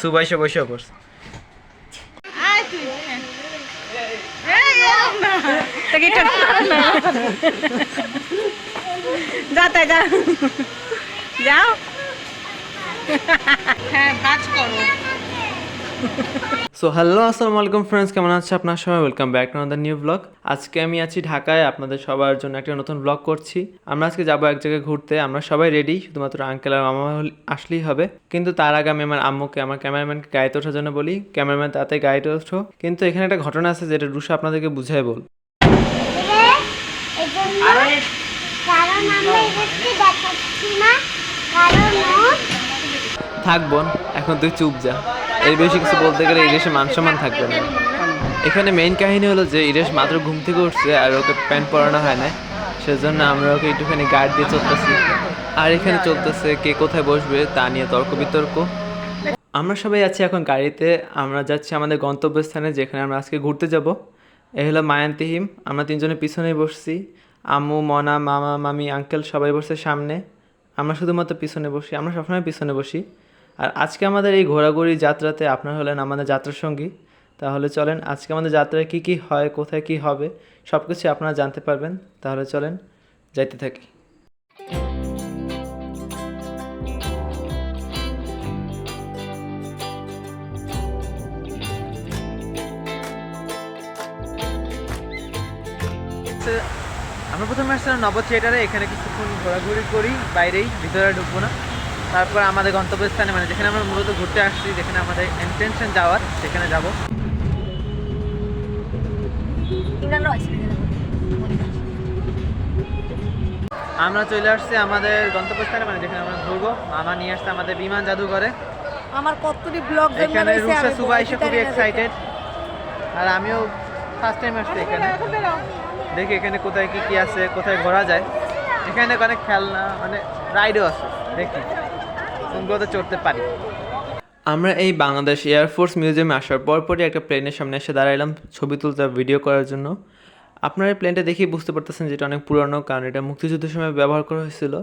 সুবাইশে বসে পড়ছে আয় তুই হ্যাঁ। এই, এরম না। তোকে একটু টান না। যা তাই যা যাও হ্যাঁ কাজ করো সো হ্যালো আসসালামু আলাইকুম ফ্রেন্ডস কেমন আছে আপনার সবাই? Welcome back to another new blog আজকে আমি আছি ঢাকায় আপনাদের সবার জন্য একটা নতুন ব্লগ করছি। আমরা আজকে যাব এক জায়গায় ঘুরতে। আমরা সবাই রেডি শুধুমাত্র আঙ্কেল আর মামা হল- আসলেই হবে। কিন্তু তার আগে আমি আমার আম্মুকে আমার ক্যামেরাম্যানকে গাড়িতে ওঠার জন্য বলি। ক্যামেরাম্যান তাতে গাড়িতে ওঠো। কিন্তু এখানে একটা ঘটনা আছে যেটা রুশা আপনাদেরকে বুঝাই বল। এজন্য কারণ আমরা এদেরকে দেখাচ্ছি না। কারণ ও থাক বোন এখন তুই চুপ যা। এর বেশি কিছু বলতে গেলে ইরেশে মান সম্মান থাকবে না। এখানে মেইন কাহিনী হলো যে ইরেশ মাত্র ঘুম থেকে উঠছে আর ওকে প্যান্ট পরানো হয় না সেজন্য আমরা ওকে একটুখানি গার্ড দিয়ে চলতেছি। আর এখানে চলতেছে কে কোথায় বসবে তা নিয়ে তর্ক বিতর্ক। আমরা সবাই আছি এখন গাড়িতে। আমরা যাচ্ছি আমাদের গন্তব্যস্থানে যেখানে আমরা আজকে ঘুরতে যাব। এ হলো মায়ান্তিহিম আমরা তিনজনে পিছনেই বসছি। আম্মু, মনা, মামা, মামি, আঙ্কেল সবাই বসছে সামনে। আমরা শুধুমাত্র পিছনে বসি। আমরা সবসময় পিছনে বসি। আর আজকে আমাদের এই ঘোরাঘুরি যাত্রাতে আপনারা হলেন আমাদের যাত্রার সঙ্গী। তাহলে চলেন, আজকে আমাদের যাত্রায় কী কী হয়, কোথায় কী হবে সব কিছু আপনারা জানতে পারবেন। তাহলে চলেন, যাইতে থাকি। আমরা প্রথমে আসছিলাম নব থিয়েটারে, এখানে কিছুক্ষণ ঘোরাঘুরি করি, বাইরেই, ভিতরে ঢুকবো না। তারপর আমাদের গন্তব্যস্থানে মানে যেখানে আমরা মূলত ঘুরতে আসছি যেখানে আমাদের ইন্টেনশন যাওয়ার সেখানে যাব। আমরা চলে আসছি আমাদের গন্তব্যস্থানে মানে যেখানে আমরা ঘুরবো। মামা নিয়ে আসছে আমাদের বিমান জাদুঘরে। আমার কতটি ব্লগ এখানে রুশা সুবা এসে খুবই এক্সাইটেড আর আমিও ফার্স্ট টাইম আসছি এখানে দেখি এখানে কোথায় কি কি আছে কোথায় ঘোরা যায়। এখানে অনেক খেলনা মানে রাইডও আছে দেখি। কোনগুলোতে চড়তে পারি? আমরা এই বাংলাদেশ এয়ারফোর্স মিউজিয়ামে আসার পরপরই একটা প্লেনের সামনে এসে দাঁড়াইলাম ছবি তুলতে ভিডিও করার জন্য। আপনারা এই প্লেনটা দেখেই বুঝতে পারতেছেন যে এটা অনেক পুরানো, কারণ এটা মুক্তিযুদ্ধের সময় ব্যবহার করা হয়েছিল।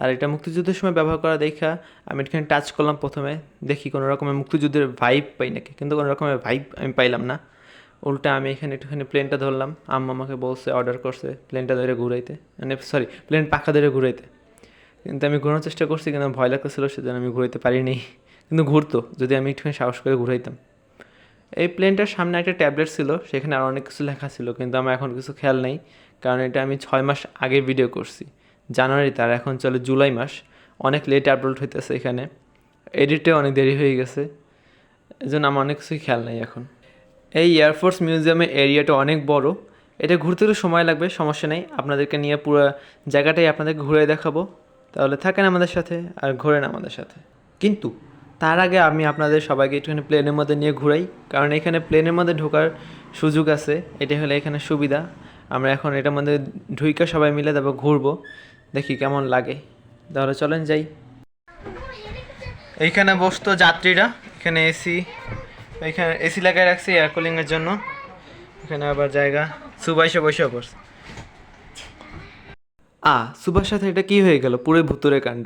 আর এটা মুক্তিযুদ্ধের সময় ব্যবহার করা দেখা আমি এখানে টাচ করলাম প্রথমে, দেখি কোনো রকমের মুক্তিযুদ্ধের ভাইব পাই নাকি, কিন্তু কোনো রকমের ভাইব আমি পাইলাম না। উল্টা আমি এখানে একটুখানি প্লেনটা ধরলাম, আম্মা আমাকে বলছে অর্ডার করছে প্লেনটা ধরে ঘুরাইতে। মানে সরি প্লেন পাখা ধরে ঘুরাইতে। কিন্তু আমি ঘোরানোর চেষ্টা করছি কিন্তু ভয় লাগতেছিল, সেজন্য আমি ঘুরাইতে পারিনি। কিন্তু ঘুরতো, যদি আমি একটুখানি সাহস করে ঘুরাইতাম। এই প্লেনটার সামনে একটা ট্যাবলেট ছিল, সেখানে আর অনেক কিছু লেখা ছিল, কিন্তু আমার এখন কিছু খেয়াল নেই, কারণ এটা আমি ছয় মাস আগে ভিডিও করছি। জানুয়ারি তার, এখন চলে জুলাই মাস, অনেক লেট আপলোড হইতেছে এখানে। এডিটে অনেক দেরি হয়ে গেছে এই জন্য আমার অনেক কিছুই খেয়াল নেই এখন। এই এয়ারফোর্স মিউজিয়ামের এরিয়াটা অনেক বড়, এটা ঘুরতে একটু সময় লাগবে, সমস্যা নেই, আপনাদেরকে নিয়ে পুরো জায়গাটাই আপনাদেরকে ঘুরে দেখাবো। তাহলে থাকেন আমাদের সাথে আর ঘোরেন আমাদের সাথে। কিন্তু তার আগে আমি আপনাদের সবাইকে একটুখানি প্লেনের মধ্যে নিয়ে ঘুরাই। কারণ এখানে প্লেনের মধ্যে ঢোকার সুযোগ আছে। এটা হলে এখানে সুবিধা। আমরা এখন এটার মধ্যে ঢুইকা সবাই মিলে তারপর ঘুরবো। দেখি কেমন লাগে। তাহলে চলেন যাই। এইখানে বসতো যাত্রীরা। এখানে এসি এখানে এসি লাগাই রাখছি এয়ার কুলিংয়ের জন্য। এখানে আবার জায়গা। সুবাইশে বসে পড়ছে আ সুভার সাথে এটা কি হয়ে গেল? পুরোই ভুতুরে কাণ্ড।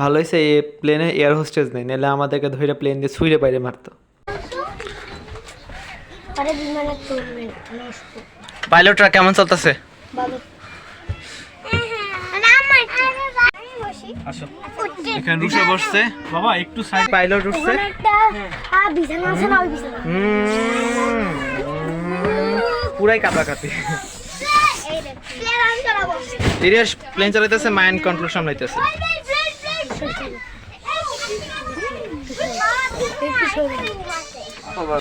ভালো হয়েছে এ প্লেনে এয়ার হোস্টেজ নেই নাহলে আমাদেরকে ধরে প্লেন দিয়ে ছুঁড়ে বাইরে মারতো। পরে বিমানে তুলবে নষ্ট। পাইলটরা কেমন চলতেছে? বাবু আসো। এখানে রুশে বসছে। বাবা একটু সাইড পাইলট উঠছে। ওখানে একটা বিছানা আছে না ওই বিছানা। হুম, পুরাই দেখ প্লেন চালাইতেছে মাইন্ড কন্ট্রোল সামলাইতেছে।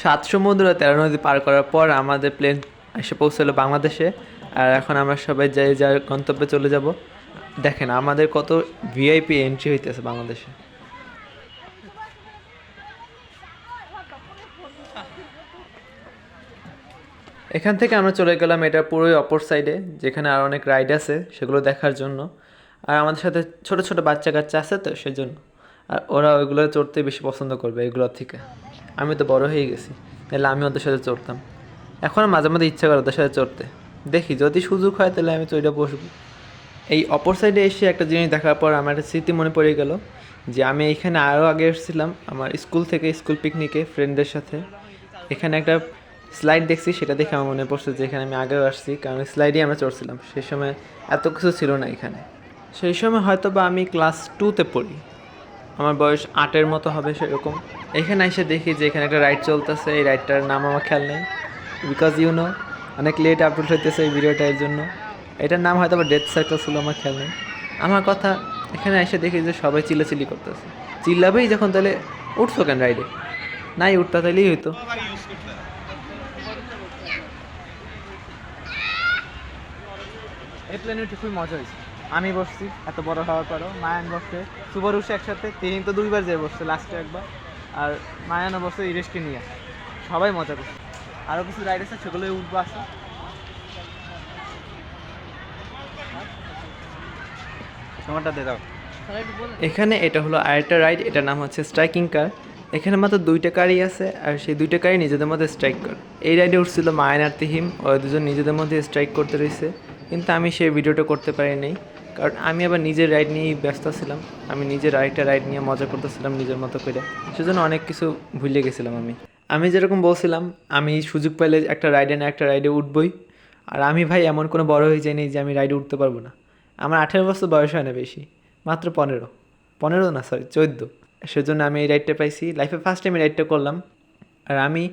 সাত সমুদ্র তেরো নদী পার করার পর আমাদের প্লেন এসে পৌঁছলো বাংলাদেশে। আর এখন আমরা সবাই যাই যার গন্তব্যে চলে যাব। দেখেন আমাদের কত ভিআইপি এন্ট্রি হইতেছে বাংলাদেশে। এখান থেকে আমরা চলে গেলাম এটা পুরোই অপর সাইডে যেখানে আর অনেক রাইড আছে সেগুলো দেখার জন্য। আর আমাদের সাথে ছোট ছোট বাচ্চা কাচ্চা আছে তো সেজন্য। আর ওরা ওইগুলো চড়তে বেশি পছন্দ করবে এগুলোর থেকে। আমি তো বড় হয়ে গেছি, তাহলে আমি ওদের সাথে চড়তাম। এখন মাঝে মাঝে ইচ্ছা করে ওদের সাথে চড়তে। দেখি, যদি সুযোগ হয় তাহলে আমি চড়ে বসবো। এই অপর সাইডে এসে একটা জিনিস দেখার পর আমার একটা স্মৃতি মনে পড়ে গেল, যে আমি এখানে আরও আগে এসেছিলাম আমার স্কুল থেকে, স্কুল পিকনিকে ফ্রেন্ডদের সাথে। এখানে একটা স্লাইড দেখছি, সেটা দেখে আমার মনে পড়ছে যে এখানে আমি আগেও আসছি, কারণ স্লাইডে আমরা চড়ছিলাম। সেই সময় এত কিছু ছিল না এখানে। সেই সময় হয়তো বা আমি ক্লাস টুতে পড়ি। আমার বয়স আটের মতো হবে সেরকম। এখানে এসে দেখি যে এখানে একটা রাইড চলতেছে, এই রাইডটার নাম আমার খেয়াল নেই। বিকজ ইউ নো অনেক লেট আপলোড হইতেছে এই ভিডিওটা এর জন্য। এটার নাম হয়তো বা ডেথ সার্কেল ছিল, আমার খেয়াল নেই। আমার কথা, এখানে এসে দেখি যে সবাই চিল্লাচিল্লি করতেছে। চিল্লাবেই যখন তাহলে উঠছো কেন রাইডে নাই, উঠতা তাইলেই হইতো। এই প্লেনে উঠে খুবই মজা হয়েছে। আমি বসছি এত বড় হওয়ার পরও। মায়ান বসছে সুবার উঠছে একসাথে। তিনি তো দুইবার যেয়ে বসছে লাস্টে একবার। আর মায়ানও বসছে ইরেশকে নিয়ে। সবাই মজা করছে। আরও কিছু রাইড আছে সেগুলোই উঠবো আসো তোমারটা দিয়ে দাও। এখানে এটা হলো আরেকটা রাইড এটার নাম হচ্ছে স্ট্রাইকিং কার এখানে মাত্র দুইটা কারই আছে আর সেই দুইটা কারই নিজেদের মধ্যে স্ট্রাইক করে। এই রাইডে উঠছিল মায়ান আর তিহিম। ওরা দুজন নিজেদের মধ্যে স্ট্রাইক করতে রয়েছে। কিন্তু আমি সেই ভিডিওটা করতে পারিনি কারণ আমি আবার নিজের রাইড নিয়েই ব্যস্ত ছিলাম। আমি নিজের আরেকটা রাইড নিয়ে মজা করতেছিলাম নিজের মতো করে। সেজন্য অনেক কিছু ভুলে গেছিলাম আমি। আমি যেরকম বলছিলাম, আমি সুযোগ পাইলে একটা রাইডে না একটা রাইডে উঠবই। আর আমি ভাই এমন কোনো বড় হয়ে যায়নি যে আমি রাইডে উঠতে পারব না। আমার আঠেরো বছর বয়স হয় না বেশি, মাত্র পনেরো। পনেরো না সরি চোদ্দ। সেজন্য আমি এই রাইডটা পাইছি। লাইফে ফার্স্ট টাইম এই রাইডটা করলাম। আর আমি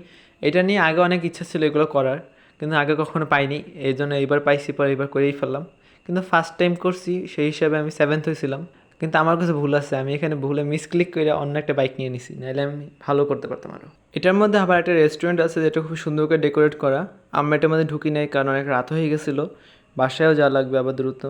এটা নিয়ে আগে অনেক ইচ্ছা ছিল এগুলো করার। কিন্তু আগে কখনো পাইনি। এই জন্য এইবার পাইছি, পরে এবার করেই ফেললাম। কিন্তু ফার্স্ট টাইম করছি, সেই হিসাবে আমি সেভেন্থ হয়েছিলাম। কিন্তু আমার কাছে ভুল আছে, আমি এখানে ভুলে মিসক্লিক করে অন্য একটা বাইক নিয়ে নিছি, নাহলে আমি ভালো করতে পারতাম আরও এটার মধ্যে আবার একটা রেস্টুরেন্ট আছে যেটা খুব সুন্দর করে ডেকোরেট করা। আমরা এটার মধ্যে ঢুকি নাই, কারণ অনেক রাত হয়ে গেছিল। বাসায়ও যাওয়া লাগবে আবার দ্রুত।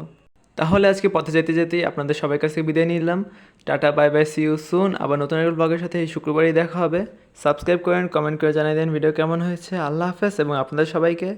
তাহলে আজকে পথে যেতে যেতেই আপনাদের সবাই কাছে বিদায় নিলাম। Tata, bye bye see you soon আবার নতুন একটা ব্লগের সাথে এই শুক্রবারই দেখা হবে। সাবস্ক্রাইব করেন কমেন্ট করে জানিয়ে দেন ভিডিও কেমন হয়েছে। আল্লাহ হাফেজ এবং আপনাদের সবাইকে